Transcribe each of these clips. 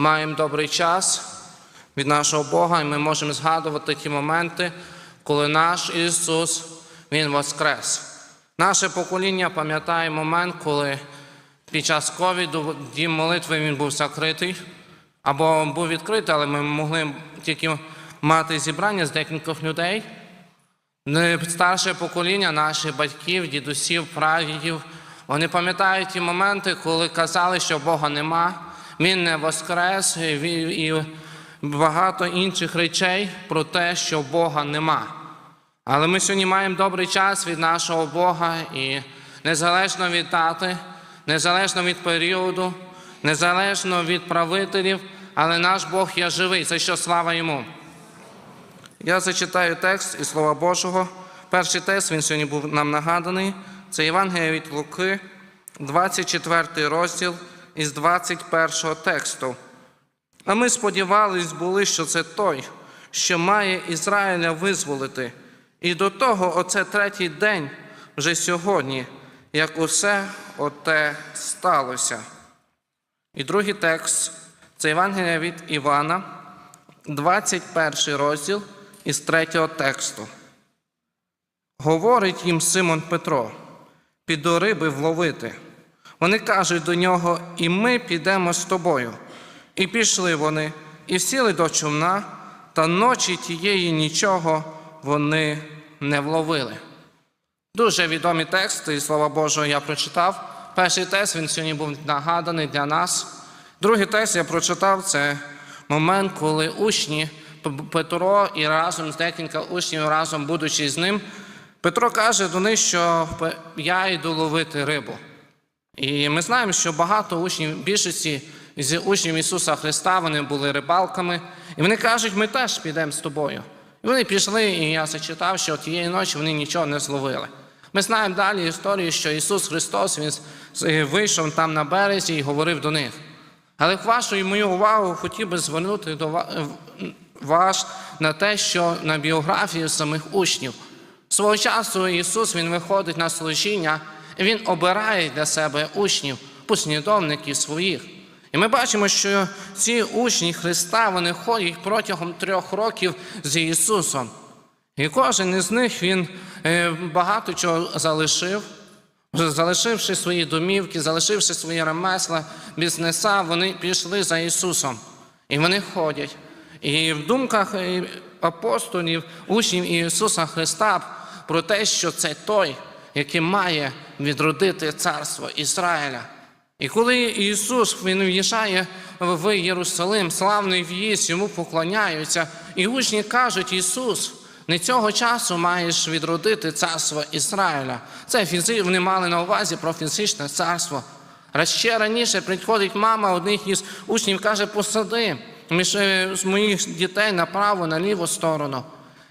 маємо добрий час від нашого Бога, і ми можемо згадувати ті моменти, коли наш Ісус Він воскрес. Наше покоління пам'ятає момент, коли під час ковіду дім молитви він був закритий, або був відкритий, але ми могли тільки мати зібрання з декількох людей. Старше покоління наших батьків, дідусів, прадідів, вони пам'ятають ті моменти, коли казали, що Бога нема, Він не воскрес, і багато інших речей про те, що Бога нема. Але ми сьогодні маємо добрий час від нашого Бога і незалежно від дати, незалежно від періоду, незалежно від правителів, але наш Бог є живий, за що слава йому. Я зачитаю текст із Слова Божого. Перший текст він сьогодні був нам нагаданий. Це Євангелія від Луки, 24 розділ із 21 тексту. А ми сподівались були, що це той, що має Ізраїля визволити. І до того оце третій день, вже сьогодні, як усе оте сталося. І другий текст це Євангелія від Івана, 21 розділ із третього тексту. Говорить їм Симон Петро, піду риби вловити. Вони кажуть до нього, і ми підемо з тобою. І пішли вони, і сіли до човна, та ночі тієї нічого вони не вловили. Дуже відомі тексти, і слава Божого, я прочитав. Перший текст він сьогодні був нагаданий для нас. Другий текст я прочитав це момент, коли учні Петро і разом з декілька учнів, разом будучи з ним, Петро каже до них, що я йду ловити рибу. І ми знаємо, що багато учнів, більшості з учнів Ісуса Христа, вони були рибалками, і вони кажуть, ми теж підемо з тобою. І вони пішли, і я зачитав, що тієї ночі вони нічого не зловили. Ми знаємо далі історію, що Ісус Христос Він з- вийшов там на березі і говорив до них. Але вашу і мою увагу хотів би звернути до ва- в- ваш на те, що на біографію самих учнів. Свого часу Ісус Він виходить на служіння, Він обирає для себе учнів, послідовників своїх. І ми бачимо, що ці учні Христа вони ходять протягом трьох років з Ісусом. І кожен із них він е, багато чого залишив, залишивши свої домівки, залишивши свої ремесла, бізнеса, вони пішли за Ісусом. І вони ходять. І в думках е, апостолів, учнів Ісуса Христа про те, що це той, який має відродити царство Ізраїля. І коли Ісус він в'їжджає в Єрусалим, славний в'їзд, йому поклоняються, і учні кажуть, Ісус, не цього часу маєш відродити царство Ізраїля. Це фізи, вони мали на увазі про фізичне царство. Ще раніше приходить мама одних із учнів, каже, посади між е, моїх дітей направо, на ліву сторону.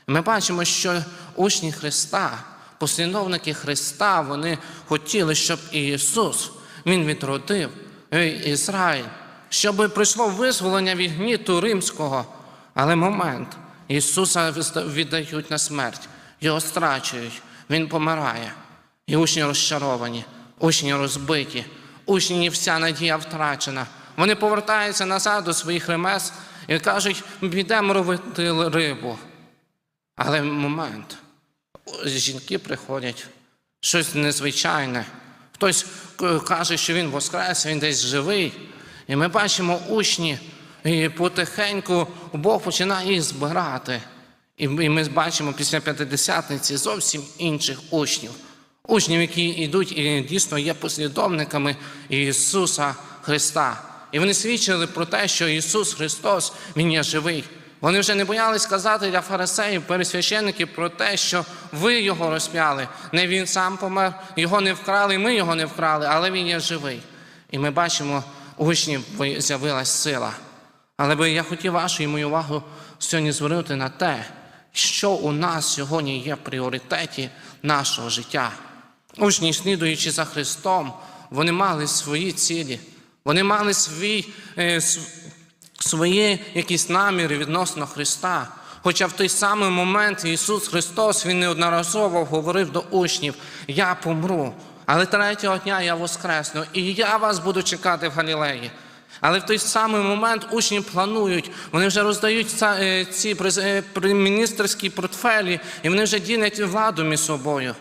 Ми бачимо, що учні Христа, послідовники Христа, вони хотіли, щоб Ісус Він відродив е, Ізраїль, щоб прийшло визволення від гніту римського. Але момент Ісуса віддають на смерть, його страчують, Він помирає. І учні розчаровані, учні розбиті, учні вся надія втрачена. Вони повертаються назад до своїх ремес і кажуть, підемо робити рибу. Але момент. Жінки приходять, щось незвичайне. Хтось каже, що він воскрес, він десь живий. І ми бачимо учні, і потихеньку Бог починає їх збирати. І ми бачимо після п'ятидесятниці зовсім інших учнів. Учнів, які йдуть і дійсно є послідовниками Ісуса Христа. І вони свідчили про те, що Ісус Христос Він є живий. Вони вже не боялись сказати для фарисеїв, пересвящеників про те, що ви його розп'яли. Не він сам помер, його не вкрали, ми його не вкрали, але він є живий. І ми бачимо, учнів з'явилась сила. Але би я хотів вашу і мою увагу сьогодні звернути на те, що у нас сьогодні є в пріоритеті нашого життя. Учні, слідуючи за Христом, вони мали свої цілі, вони мали свій, е, свої якісь наміри відносно Христа. Хоча в той самий момент Ісус Христос Він неодноразово говорив до учнів: Я помру, але третього дня я воскресну, і я вас буду чекати в Галілеї. Але в той самий момент учні планують, вони вже роздають е, ці е, міністерські портфелі, і вони вже ділять владу між собою.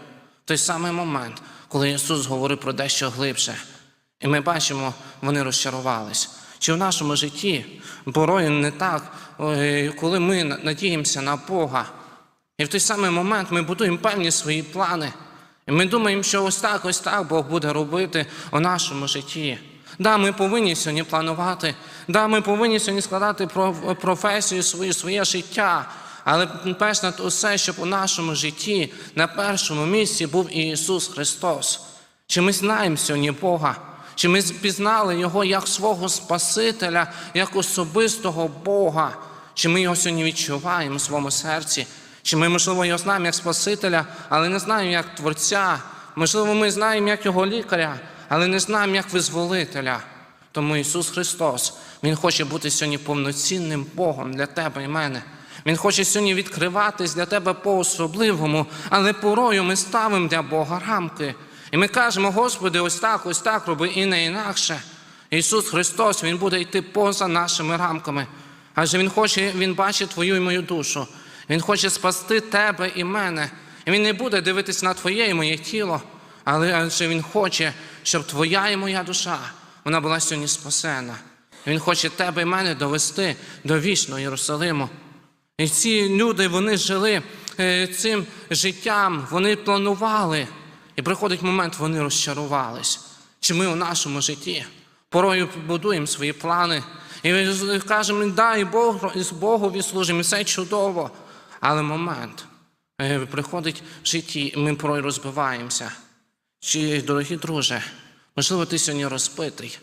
В той самий момент, коли Ісус говорив про дещо глибше. І ми бачимо, вони розчарувались. Чи в нашому житті порою не так, е, коли ми надіємося на Бога, і в той самий момент ми будуємо певні свої плани. І ми думаємо, що ось так, ось так Бог буде робити у нашому житті. Да, ми повинні сьогодні планувати. Да, ми повинні сьогодні складати професію свою, своє життя. Але перш на все, щоб у нашому житті на першому місці був Ісус Христос. Чи ми знаємо сьогодні Бога? Чи ми пізнали Його як свого Спасителя, як особистого Бога? Чи ми його сьогодні відчуваємо в своєму серці? Чи ми, можливо, його знаємо як Спасителя, але не знаємо як Творця? Можливо, ми знаємо як його лікаря, але не знаємо як визволителя. Тому Ісус Христос, Він хоче бути сьогодні повноцінним Богом для тебе і мене. Він хоче сьогодні відкриватись для тебе по-особливому, але порою ми ставимо для Бога рамки. І ми кажемо, Господи, ось так, ось так роби і не інакше. Ісус Христос, Він буде йти поза нашими рамками. Адже Він хоче, Він бачить твою і мою душу. Він хоче спасти тебе і мене. І Він не буде дивитись на твоє і моє тіло, але адже Він хоче, щоб твоя і моя душа вона була сьогодні спасена. Він хоче тебе і мене довести до вічного Єрусалиму. І ці люди вони жили е, цим життям, вони планували. І приходить момент, вони розчарувались. Чи ми у нашому житті порою будуємо свої плани і кажемо, дай Бог, і Богові служимо, і все чудово. Але момент е, приходить в житті, і ми порой розбиваємося. Чи, дорогі друже, можливо, ти сьогодні розпитий,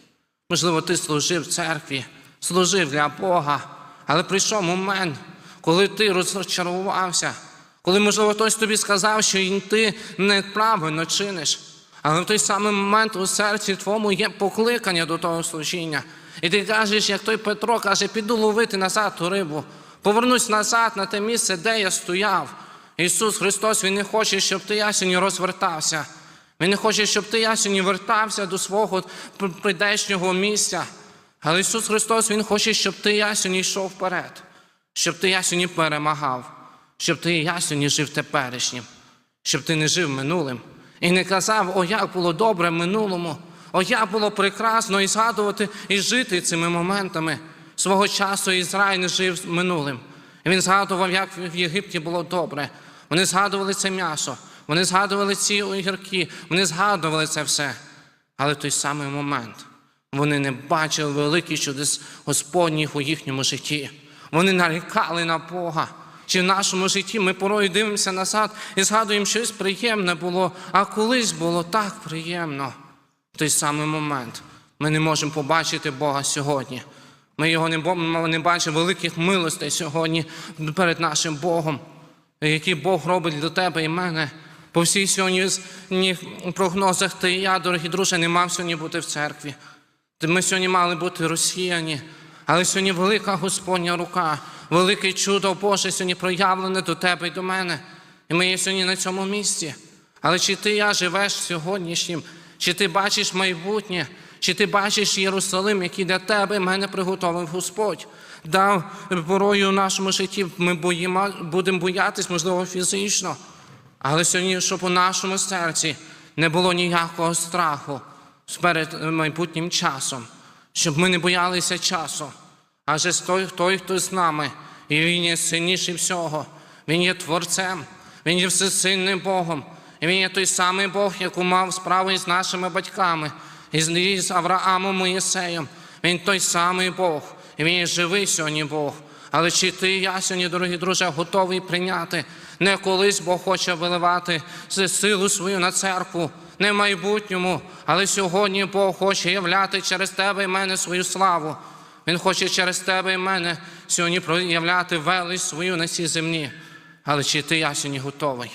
можливо, ти служив в церкві, служив для Бога, але прийшов момент, коли ти розчарувався, коли, можливо, хтось тобі сказав, що ти неправильно чиниш. Але в той самий момент у серці твоєму є покликання до того служіння. І ти кажеш, як той Петро каже, піду ловити назад ту рибу, повернусь назад на те місце, де я стояв. Ісус Христос, Він не хоче, щоб ти я сьогодні розвертався. Він не хоче, щоб ти я сьогодні вертався до свого прийдешнього місця. Але Ісус Христос, Він хоче, щоб ти я сьогодні йшов вперед, щоб ти я сьогодні перемагав, щоб ти я сьогодні жив теперішнім, щоб ти не жив минулим. І не казав, о, як було добре минулому, о, як було прекрасно і згадувати і жити цими моментами. Свого часу Ізраїль не жив минулим. І він згадував, як в Єгипті було добре. Вони згадували це м'ясо, вони згадували ці огірки, вони згадували це все. Але в той самий момент вони не бачили великих чудес Господніх у їхньому житті. Вони нарікали на Бога. Чи в нашому житті ми порою дивимося назад і згадуємо, щось приємне було, а колись було так приємно. В той самий момент ми не можемо побачити Бога сьогодні. Ми його не, бачимо великих милостей сьогодні перед нашим Богом, які Бог робить для тебе і мене. По всій сьогодні прогнозах ти і я, дорогі друзі, не мав сьогодні бути в церкві. Ми сьогодні мали бути розсіяні, але сьогодні велика Господня рука, велике чудо Боже сьогодні проявлене до тебе і до мене. І ми є сьогодні на цьому місці. Але чи ти я живеш сьогоднішнім, чи ти бачиш майбутнє, чи ти бачиш Єрусалим, який для тебе мене приготовив Господь? Дав порою в нашому житті ми боїмо, будемо боятись, можливо, фізично. Але сьогодні, щоб у нашому серці не було ніякого страху перед майбутнім часом, щоб ми не боялися часу. Адже той, той, хто з нами, і Він є сильніший всього, Він є Творцем, Він є всесильним Богом. І Він є той самий Бог, який мав справу із нашими батьками, із, із Авраамом Моїсеєм. Він той самий Бог, і Він є живий сьогодні Бог. Але чи ти і я сьогодні, дорогі друзі, готовий прийняти? Не колись Бог хоче виливати силу свою на церкву, не в майбутньому, але сьогодні Бог хоче являти через тебе і мене свою славу. Він хоче через тебе і мене сьогодні проявляти велич свою на цій землі. Але чи ти я сьогодні готовий?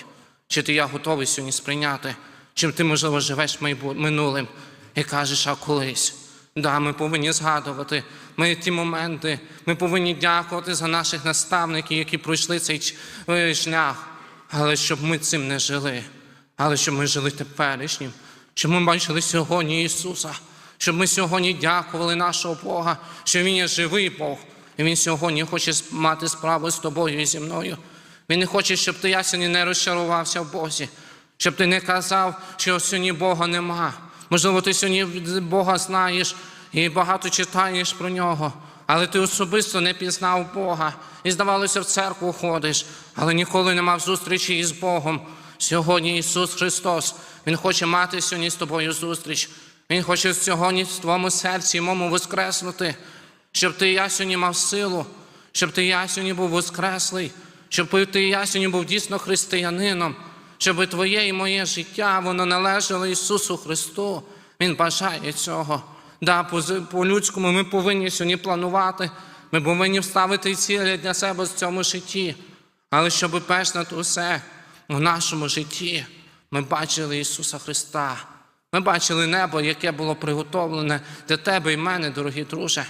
Чи ти я готовий сьогодні сприйняти? Чи ти, можливо, живеш минулим і кажеш, а колись? Да, ми повинні згадувати ми ті моменти, ми повинні дякувати за наших наставників, які пройшли цей е, шлях. Але щоб ми цим не жили, але щоб ми жили теперішнім, щоб ми бачили сьогодні Ісуса, щоб ми сьогодні дякували нашого Бога, що Він є живий Бог, і Він сьогодні хоче мати справу з тобою і зі мною. Він не хоче, щоб ти я сьогодні не розчарувався в Бозі, щоб ти не казав, що сьогодні Бога нема. Можливо, ти сьогодні Бога знаєш і багато читаєш про нього, але ти особисто не пізнав Бога. І здавалося, в церкву ходиш, але ніколи не мав зустрічі із Богом. Сьогодні Ісус Христос, Він хоче мати сьогодні з тобою зустріч. Він хоче сьогодні в твоєму серці і моєму воскреснути, щоб ти і я сьогодні мав силу, щоб ти і я сьогодні був воскреслий, щоб ти і я сьогодні був дійсно християнином, щоб твоє і моє життя воно належало Ісусу Христу. Він бажає цього. Да, по- по-людському ми повинні сьогодні планувати, ми повинні вставити цілі для себе в цьому житті. Але щоб перш над усе в нашому житті ми бачили Ісуса Христа. Ми бачили небо, яке було приготовлене для тебе і мене, дорогі друже.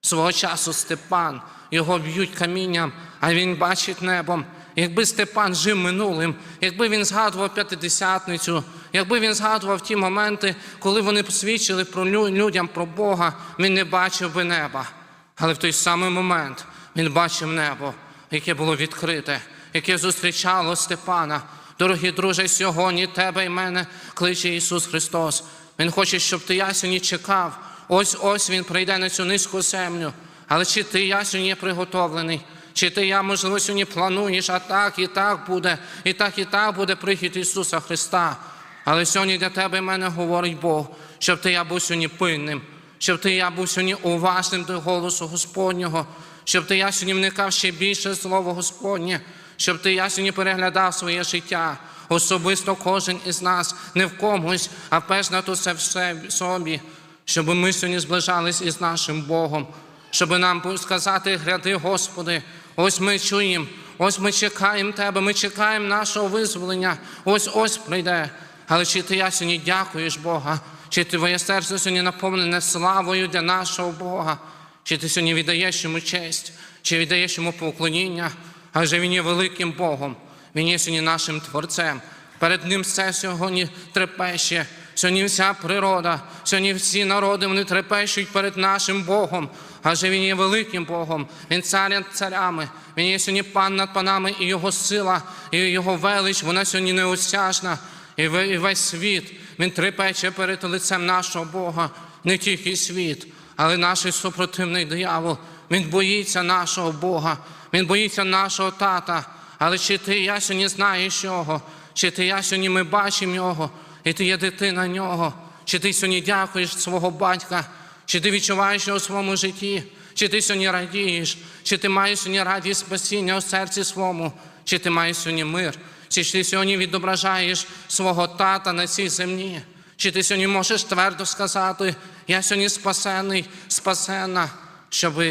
Свого часу Степан, його б'ють камінням, а він бачить небом. Якби Степан жив минулим, якби він згадував п'ятидесятницю, якби він згадував ті моменти, коли вони посвідчили про людям про Бога, він не бачив би неба. Але в той самий момент він бачив небо, яке було відкрите, яке зустрічало Степана. Дорогі друже, сьогодні тебе і мене кличе Ісус Христос. Він хоче, щоб ти я сьогодні чекав. Ось ось Він прийде на цю низьку землю. Але чи ти і я сьогодні є приготовлений? Чи ти я, можливо, сьогодні плануєш, а так і так буде, і так і так буде прихід Ісуса Христа. Але сьогодні для тебе і мене говорить Бог, щоб ти я був сьогодні пильним, щоб ти я був сьогодні уважним до голосу Господнього, щоб ти я сьогодні вникав ще більше слово Господнє, щоб ти і я сьогодні переглядав своє життя. Особисто кожен із нас, не в комусь, а перш все в собі, щоб ми сьогодні зближались із нашим Богом, щоб нам сказати, гряди, Господи, ось ми чуємо, ось ми чекаємо Тебе, ми чекаємо нашого визволення, ось ось прийде. Але чи ти я сьогодні дякуєш Бога? Чи твоє серце сьогодні наповнене славою для нашого Бога? Чи ти сьогодні віддаєш йому честь, чи віддаєш йому поклоніння? Адже він є великим Богом, він є сьогодні нашим Творцем. Перед ним все сьогодні трепеще. Сьогодні вся природа, сьогодні всі народи вони трепещуть перед нашим Богом. Адже Він є великим Богом, Він цар над царями, Він є сьогодні пан над панами, і Його сила, і Його велич, вона сьогодні неосяжна. І весь світ він трепече перед лицем нашого Бога, не тільки світ, але наш супротивний диявол. Він боїться нашого Бога, він боїться нашого тата. Але чи ти я сьогодні знаєш його? Чи ти я сьогодні ми бачимо його, і ти є дитина нього? Чи ти сьогодні дякуєш свого батька? Чи ти відчуваєш його у своєму житті? Чи ти сьогодні радієш? Чи ти маєш сьогодні радість спасіння у серці своєму? Чи ти маєш сьогодні мир? Чи ти сьогодні відображаєш свого тата на цій землі? Чи ти сьогодні можеш твердо сказати, я сьогодні спасений, спасена, щоб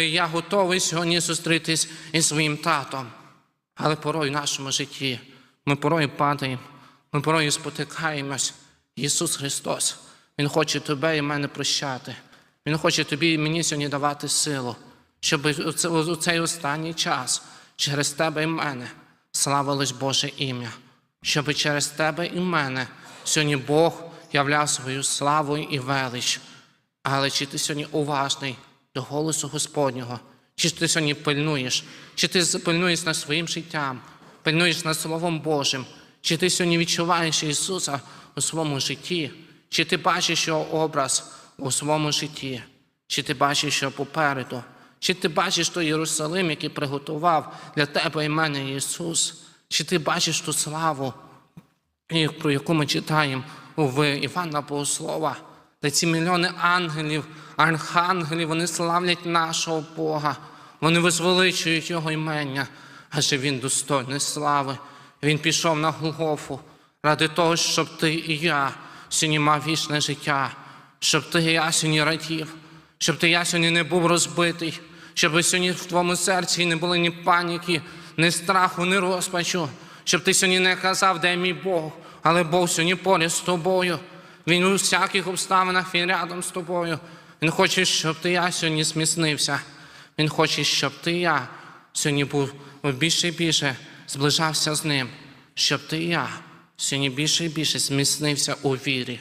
я готовий сьогодні зустрітись із своїм татом? Але порой в нашому житті ми порой падаємо, ми порой спотикаємось. Ісус Христос, Він хоче тебе і мене прощати. Він хоче тобі і мені сьогодні давати силу, щоб у цей останній час через тебе і мене славилось Боже ім'я, щоб через тебе і мене сьогодні Бог являв свою славу і велич. Але чи ти сьогодні уважний до голосу Господнього? Чи ти сьогодні пильнуєш? Чи ти пильнуєш над своїм життям, пильнуєш над Словом Божим? Чи ти сьогодні відчуваєш Ісуса у своєму житті? Чи ти бачиш Його образ у своєму житті? Чи ти бачиш що попереду? Чи ти бачиш той Єрусалим, який приготував для тебе і мене Ісус? Чи ти бачиш ту славу, про яку ми читаємо в Івана Богослова, де ці мільйони ангелів, архангелів, вони славлять нашого Бога, вони визвеличують Його імення, адже Він достойний слави. Він пішов на Голгофу ради того, щоб ти і я сьогодні мав вічне життя, щоб ти і я сьогодні радів, щоб ти і я сьогодні не був розбитий, щоб сьогодні в твоєму серці не було ні паніки, ні страху, ні розпачу, щоб ти сьогодні не казав, де мій Бог, але Бог сьогодні поряд з тобою. Він у всяких обставинах, він рядом з тобою. Він хоче, щоб ти я сьогодні зміцнився. Він хоче, щоб ти я сьогодні був більше і більше зближався з ним, щоб ти я сьогодні більше і більше зміцнився у вірі.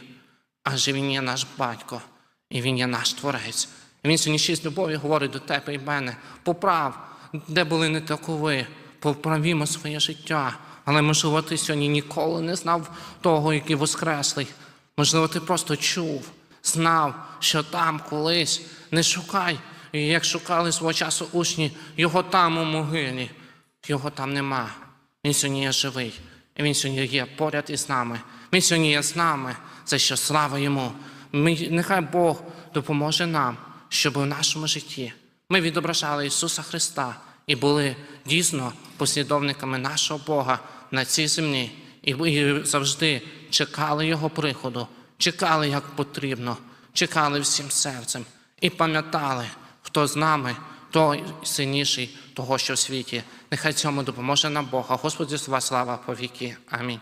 адже Він є наш батько, і Він є наш творець. І Він сьогодні з любові говорить до тебе і мене. Поправ, де були не такови, поправімо своє життя. Але можливо, ти сьогодні ніколи не знав того, який воскреслий. Можливо, ти просто чув, знав, що там колись не шукай. Як шукали свого часу учні, його там у могилі, його там нема. Він сьогодні є живий. І він сьогодні є поряд із нами. Він сьогодні є з нами. Це що слава йому. Ми, нехай Бог допоможе нам, щоб у нашому житті ми відображали Ісуса Христа і були дійсно послідовниками нашого Бога на цій землі. І і завжди чекали Його приходу, чекали як потрібно, чекали всім серцем і пам'ятали, хто з нами, той сильніший того, що в світі. Нехай цьому допоможе нам Бог. А Господи, слава по віки. Амінь.